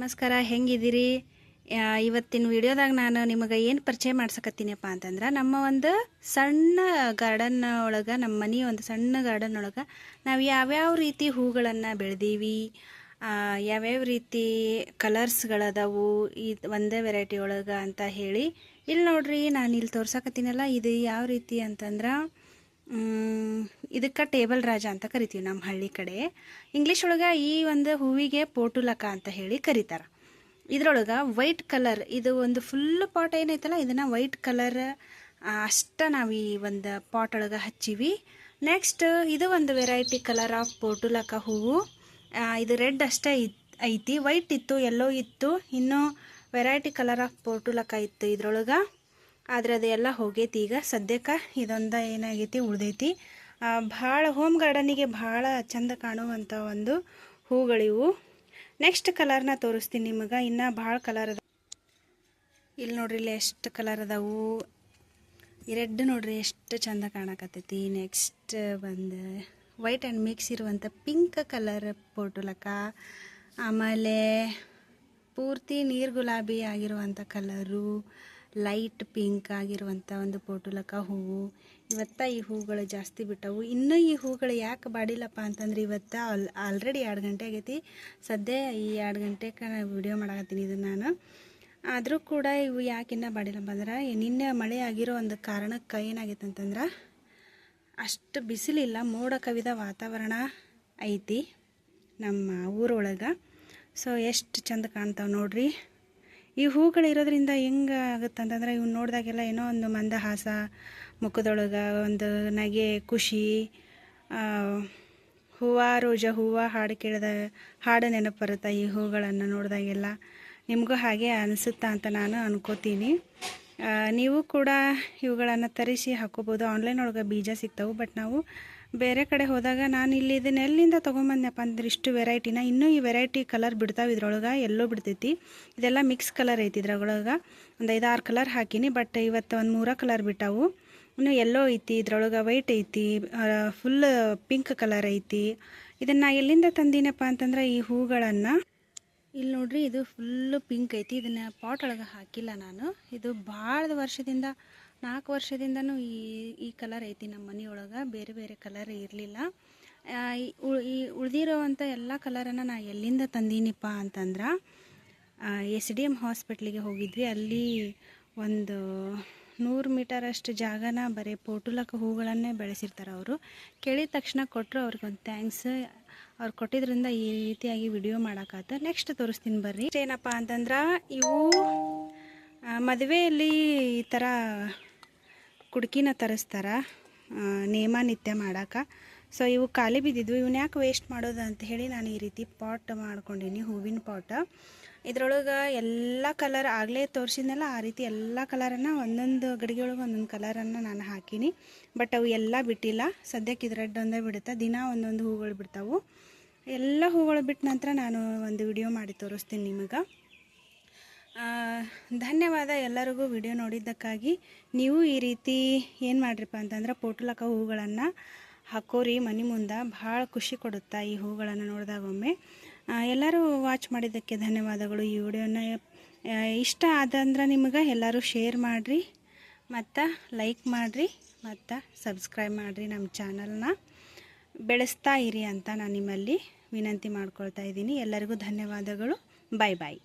ನಮಸ್ಕಾರ, ಹೆಂಗಿದ್ದೀರಿ? ಇವತ್ತಿನ ವಿಡಿಯೋದಾಗ ನಾನು ನಿಮಗೆ ಏನು ಪರಿಚಯ ಮಾಡ್ಸಕತ್ತೀನಪ್ಪ ಅಂತಂದ್ರೆ, ನಮ್ಮ ಒಂದು ಸಣ್ಣ ಗಾರ್ಡನ್ ಒಳಗೆ, ನಮ್ಮ ಮನೆ ಒಂದು ಸಣ್ಣ ಗಾರ್ಡನ್ ಒಳಗೆ ನಾವು ಯಾವ್ಯಾವ ರೀತಿ ಹೂಗಳನ್ನು ಬೆಳೆದೀವಿ ಯಾವ್ಯಾವ ರೀತಿ ಕಲರ್ಸ್ಗಳದಾವು ಈ ಒಂದೇ ವೆರೈಟಿ ಒಳಗೆ ಅಂತ ಹೇಳಿ ಇಲ್ಲಿ ನೋಡ್ರಿ ನಾನು ಇಲ್ಲಿ ತೋರ್ಸಕತ್ತೀನಲ್ಲ, ಇದು ಯಾವ ರೀತಿ ಅಂತಂದ್ರೆ ಇದಕ್ಕೆ ಟೇಬಲ್ ರಾಜ ಅಂತ ಕರಿತೀವಿ ನಮ್ಮ ಹಳ್ಳಿ ಕಡೆ. ಇಂಗ್ಲೀಷ್ ಒಳಗೆ ಈ ಒಂದು ಹೂವಿಗೆ ಪೋಟುಲಕ ಅಂತ ಹೇಳಿ ಕರೀತಾರೆ. ಇದ್ರೊಳಗೆ ವೈಟ್ ಕಲರ್ ಇದು ಒಂದು ಫುಲ್ ಪಾಟ್ ಏನೈತಲ್ಲ, ಇದನ್ನು ವೈಟ್ ಕಲರ್ ಅಷ್ಟ ನಾವು ಈ ಒಂದು ಪಾಟ್ ಒಳಗೆ ಹಚ್ಚೀವಿ. ನೆಕ್ಸ್ಟ್ ಇದು ಒಂದು ವೆರೈಟಿ ಕಲರ್ ಆಫ್ ಪೋಟುಲಕ ಹೂವು. ಇದು ರೆಡ್ ಅಷ್ಟೇ ಐತಿ. ವೈಟ್ ಇತ್ತು ಎಲ್ಲೋ ಇತ್ತು. ಇನ್ನೂ ವೆರೈಟಿ ಕಲರ್ ಆಫ್ ಪೋಟುಲಕ ಇತ್ತು ಇದ್ರೊಳಗೆ. ಆದರೆ ಅದೆಲ್ಲ ಹೋಗೈತಿ. ಈಗ ಸದ್ಯಕ್ಕೆ ಇದೊಂದು ಏನಾಗೈತಿ, ಉಳ್ದೈತಿ. ಭಾಳ ಹೋಮ್ ಗಾರ್ಡನಿಗೆ ಭಾಳ ಚಂದ ಕಾಣುವಂಥ ಒಂದು ಹೂಗಳಿವು. ನೆಕ್ಸ್ಟ್ ಕಲರ್ನ ತೋರಿಸ್ತೀನಿ ನಿಮಗೆ. ಇನ್ನೂ ಭಾಳ ಕಲರ್ ಅದ. ಇಲ್ಲಿ ನೋಡ್ರಿ, ಇಲ್ಲಿ ಎಷ್ಟು ಕಲರ್ ಅದಾವು. ರೆಡ್ ನೋಡ್ರಿ, ಎಷ್ಟು ಚಂದ ಕಾಣಕತ್ತೈತಿ. ನೆಕ್ಸ್ಟ್ ಬಂದು ವೈಟ್ ಆ್ಯಂಡ್ ಮಿಕ್ಸ್ ಇರುವಂಥ ಪಿಂಕ್ ಕಲರ್ ಪೋಟುಲಕ ಆಮೇಲೆ ಪೂರ್ತಿ ನೀರು ಗುಲಾಬಿ ಆಗಿರುವಂಥ ಕಲರು ಲೈಟ್ ಪಿಂಕ್ ಆಗಿರುವಂಥ ಒಂದು ಪೋಟುಲಕ ಹೂವು. ಇವತ್ತ ಈ ಹೂಗಳು ಜಾಸ್ತಿ ಬಿಟ್ಟವು. ಇನ್ನೂ ಈ ಹೂಗಳು ಯಾಕೆ ಬಾಡಿಲ್ಲಪ್ಪ ಅಂತಂದ್ರೆ ಇವತ್ತು ಆಲ್ ಆಲ್ರೆಡಿ ಎರಡು ಗಂಟೆ ಆಗೈತಿ. ಸದ್ಯ ಈ ಎರಡು ಗಂಟೆಗೆ ನಾನು ವಿಡಿಯೋ ಮಾಡಾಕತ್ತೀನಿ ಇದನ್ನು ನಾನು. ಆದರೂ ಕೂಡ ಇವು ಯಾಕೆ ಇನ್ನೂ ಬಾಡಿಲ್ಲಪ್ಪ ಅಂದ್ರೆ, ನಿನ್ನೆ ಮಳೆ ಆಗಿರೋ ಒಂದು ಕಾರಣಕ್ಕೆ ಏನಾಗೈತೆ ಅಂತಂದ್ರೆ, ಅಷ್ಟು ಬಿಸಿಲಿಲ್ಲ, ಮೋಡ ಕವಿದ ವಾತಾವರಣ ಐತಿ ನಮ್ಮ ಊರೊಳಗೆ. ಸೊ ಎಷ್ಟು ಚಂದ ಕಾಣ್ತಾವೆ ನೋಡ್ರಿ. ಈ ಹೂಗಳು ಇರೋದ್ರಿಂದ ಹೆಂಗೆ ಆಗುತ್ತೆ ಅಂತಂದ್ರೆ ಇವ್ನ ನೋಡಿದಾಗೆಲ್ಲ ಏನೋ ಒಂದು ಮಂದಹಾಸ, ಮುಖದೊಳಗೆ ಒಂದು ನಗೆ, ಖುಷಿ ಹೂವ ರೋಜ, ಹೂವು ಹಾಡು ಕೇಳಿದ, ಹಾಡು ನೆನಪು ಬರುತ್ತೆ ಈ ಹೂಗಳನ್ನು ನೋಡಿದಾಗೆಲ್ಲ? ನಿಮಗೂ ಹಾಗೆ ಅನಿಸುತ್ತಾ ಅಂತ ನಾನು ಅನ್ಕೋತೀನಿ. ನೀವು ಕೂಡ ಇವುಗಳನ್ನು ತರಿಸಿ ಹಾಕೋಬೋದು. ಆನ್ಲೈನ್ ಒಳಗೆ ಬೀಜ ಸಿಗ್ತವೆ ಬಟ್ ನಾವು ಬೇರೆ ಕಡೆ ಹೋದಾಗ ನಾನು ಇಲ್ಲಿ ಇದನ್ನ ಎಲ್ಲಿಂದ ತೊಗೊಂಬಂದೆಪ್ಪ ಅಂದ್ರೆ ಇಷ್ಟು ವೆರೈಟಿನ ಇನ್ನೂ ಈ ವೆರೈಟಿ ಕಲರ್ ಬಿಡ್ತಾವೆ ಇದ್ರೊಳಗೆ, ಎಲ್ಲೋ ಬಿಡ್ತೈತಿ. ಇದೆಲ್ಲ ಮಿಕ್ಸ್ ಕಲರ್ ಐತಿ ಇದ್ರೊಳಗೆ. ಒಂದು ಐದಾರು ಕಲರ್ ಹಾಕೀನಿ ಬಟ್ ಇವತ್ತು ಒಂದು ಮೂರ ಕಲರ್ ಬಿಟ್ಟಾವು. ಇನ್ನು ಎಲ್ಲೋ ಐತಿ, ಇದ್ರೊಳಗೆ ವೈಟ್ ಐತಿ ಫುಲ್ ಪಿಂಕ್ ಕಲರ್ ಐತಿ. ಇದನ್ನು ಎಲ್ಲಿಂದ ತಂದಿನಪ್ಪ ಅಂತಂದ್ರೆ ಈ ಹೂಗಳನ್ನು ಇಲ್ಲಿ ನೋಡ್ರಿ, ಇದು ಫುಲ್ಲು ಪಿಂಕ್ ಐತಿ. ಇದನ್ನ ಪಾಟ್ ಒಳಗೆ ಹಾಕಿಲ್ಲ ನಾನು. ಇದು ಭಾಳ ವರ್ಷದಿಂದ, ನಾಲ್ಕು ವರ್ಷದಿಂದನೂ ಈ ಈ ಕಲರ್ ಐತಿ ನಮ್ಮ ಮನೆಯೊಳಗೆ ಬೇರೆ ಬೇರೆ ಕಲರ್ ಇರಲಿಲ್ಲ. ಈ ಉಳಿದಿರೋವಂಥ ಎಲ್ಲ ಕಲರನ್ನು ನಾ ಎಲ್ಲಿಂದ ತಂದೀನಿಪ್ಪ ಅಂತಂದ್ರೆ ಎಸ್ ಡಿ ಎಂ ಹಾಸ್ಪಿಟ್ಲಿಗೆ ಹೋಗಿದ್ವಿ. ಅಲ್ಲಿ ಒಂದು ನೂರು ಮೀಟರಷ್ಟು ಜಾಗನ ಬರೀ ಪೋಟುಲಕ ಹೂಗಳನ್ನೇ ಬೆಳೆಸಿರ್ತಾರೆ ಅವರು. ಕೇಳಿದ ತಕ್ಷಣ ಕೊಟ್ಟರು ಅವ್ರಿಗೊಂದು ಥ್ಯಾಂಕ್ಸ್ ಅವ್ರು ಕೊಟ್ಟಿದ್ರಿಂದ ಈ ರೀತಿಯಾಗಿ ವಿಡಿಯೋ ಮಾಡೋಕ್ಕಾತ ನೆಕ್ಸ್ಟ್ ತೋರಿಸ್ತೀನಿ ಬರ್ರಿ. ಏನಪ್ಪ ಅಂತಂದ್ರೆ ಇವು ಮದುವೆಯಲ್ಲಿ ಈ ಥರ ಕುಡ್ಕಿನ ತರಿಸ್ತಾರೆ. ನೇಮ ನಿತ್ಯ ಮಾಡೋಕೆ. ಸೊ ಇವು ಖಾಲಿ ಬಿದ್ದಿದ್ವು. ಇವನ್ನ ಯಾಕೆ ವೇಸ್ಟ್ ಮಾಡೋದು ಅಂತ ಹೇಳಿ ನಾನು ಈ ರೀತಿ ಪಾಟ್ ಮಾಡ್ಕೊಂಡೀನಿ, ಹೂವಿನ ಪಾಟ್ ಇದ್ರೊಳಗೆ ಎಲ್ಲ ಕಲರ್ ಆಗಲೇ ತೋರಿಸಿದ್ನಲ್ಲ ಆ ರೀತಿ ಎಲ್ಲ ಕಲರನ್ನು ಒಂದೊಂದು ಗಡಿಗೆ ಒಳಗೆ ಒಂದೊಂದು ಕಲರನ್ನು ನಾನು ಹಾಕೀನಿ. ಬಟ್ ಅವು ಎಲ್ಲ ಬಿಟ್ಟಿಲ್ಲ. ಸದ್ಯಕ್ಕೆ ಇದು ಒಂದೇ ಬಿಡುತ್ತೆ. ದಿನ ಒಂದೊಂದು ಹೂಗಳು ಬಿಡ್ತಾವು. ಎಲ್ಲ ಹೂಗಳು ಬಿಟ್ಟ ನಂತರ ನಾನು ಒಂದು ವಿಡಿಯೋ ಮಾಡಿ ತೋರಿಸ್ತೀನಿ ನಿಮಗೆ. ಧನ್ಯವಾದ ಎಲ್ಲರಿಗೂ ವಿಡಿಯೋ ನೋಡಿದ್ದಕ್ಕಾಗಿ. ನೀವು ಈ ರೀತಿ ಏನು ಮಾಡ್ರಿಪ್ಪ ಅಂತಂದ್ರೆ ಪೋಟುಲಕ ಹೂಗಳನ್ನು ಹಾಕೋರಿ ಮನೆ ಮುಂದೆ ಭಾಳ ಖುಷಿ ಕೊಡುತ್ತಾ ಈ ಹೂಗಳನ್ನು ನೋಡಿದಾಗ ಒಮ್ಮೆ. ಆ, ಎಲ್ಲರೂ ವಾಚ್ ಮಾಡಿದ್ದಕ್ಕೆ ಧನ್ಯವಾದಗಳು. ಈ ವಿಡಿಯೋನ ಇಷ್ಟ ಆದಂದ್ರೆ ನಿಮಗೆ ಎಲ್ಲರೂ ಶೇರ್ ಮಾಡಿರಿ, ಮತ್ತು ಲೈಕ್ ಮಾಡಿರಿ, ಮತ್ತು ಸಬ್ಸ್ಕ್ರೈಬ್ ಮಾಡಿರಿ ನಮ್ಮ ಚಾನಲ್ನ ಬೆಳೆಸ್ತಾ ಇರಿ ಅಂತ ನಾನು ನಿಮ್ಮಲ್ಲಿ ವಿನಂತಿ ಮಾಡ್ಕೊಳ್ತಾ ಇದ್ದೀನಿ. ಎಲ್ಲರಿಗೂ ಧನ್ಯವಾದಗಳು. ಬಾಯ್ ಬಾಯ್